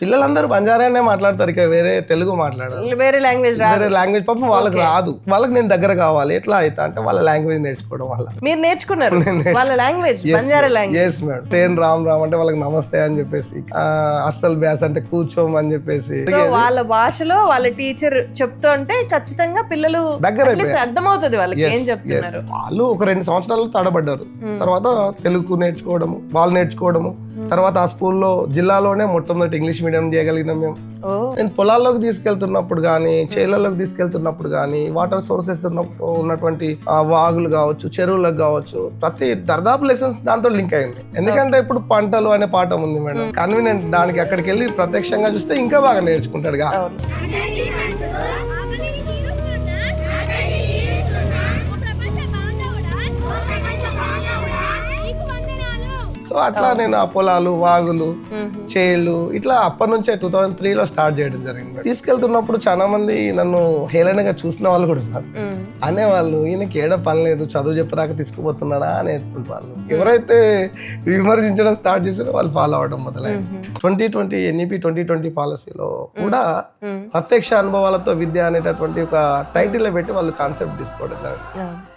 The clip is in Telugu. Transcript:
పిల్లలందరూ బంజారానే మాట్లాడతారు ఇక వేరే తెలుగు మాట్లాడరు వేరే లాంగ్వేజ్ వేరే లాంగ్వేజ్ పాపం వాళ్ళకి రాదు. వాళ్ళకి నేను దగ్గర కావాలి. ఎట్లా అవుతా అంటే వాళ్ళ లాంగ్వేజ్ నేర్చుకోవడం వల్ల. మీరు నేర్చుకున్నారు? వాళ్ళ language Banjara language yes madam tan Ram Ram అంటే వాళ్ళకి నమస్తే అని చెప్పేసి అస్సలు బ్యాస్ అంటే కూర్చోమని చెప్పేసి. సో వాళ్ళ భాషలో వాళ్ళ టీచర్ చెప్తుంటే ఖచ్చితంగా పిల్లలు దగ్గర అర్థమవుతుంది వాళ్ళకి ఏం. చెప్తున్నారు. వాళ్ళు ఒక రెండు సంవత్సరాలు తడబడ్డారు. తర్వాత తెలుగు నేర్చుకోవడము వాళ్ళు నేర్చుకోవడము తర్వాత ఆ స్కూల్లో జిల్లాలోనే మొట్టమొదటి ఇంగ్లీష్ మీడియం చేయగలిగినాం మేము. నేను పొలాల్లోకి తీసుకెళ్తున్నప్పుడు కానీ చేలల్లోకి తీసుకెళ్తున్నప్పుడు కానీ వాటర్ సోర్సెస్ ఉన్నటువంటి ఆ వాగులు కావచ్చు చెరువులకు కావచ్చు ప్రతి దర్దాపు లెసన్స్ దాంతో లింక్ అయింది. ఎందుకంటే ఇప్పుడు పంటలు అనే పాఠం ఉంది మేడం. కన్వీనియంట్ దానికి అక్కడికి వెళ్ళి ప్రత్యక్షంగా చూస్తే ఇంకా బాగా నేర్చుకుంటాడు అట్లా నేను ఆ పొలాలు వాగులు చేళ్ళు ఇట్లా అప్పటి నుంచే టూ థౌజండ్ త్రీలో స్టార్ట్ చేయడం జరిగింది. తీసుకెళ్తున్నప్పుడు చాలా మంది నన్ను హేళనగా చూసిన వాళ్ళు కూడా ఉన్నారు. అనేవాళ్ళు ఈయనకి ఏడ పని లేదు చదువు చెప్పరాక తీసుకుపోతున్నాడా? అనేటువంటి వాళ్ళు. ఎవరైతే విమర్శించడం స్టార్ట్ చేసారో వాళ్ళు ఫాలో అవడం మొదలైంది. Twenty twenty NEP twenty twenty పాలసీలో కూడా ప్రత్యక్ష అనుభవాలతో విద్య అనేటటువంటి ఒక టైటిల్ పెట్టి వాళ్ళు కాన్సెప్ట్ తీసుకోవడం జరిగింది.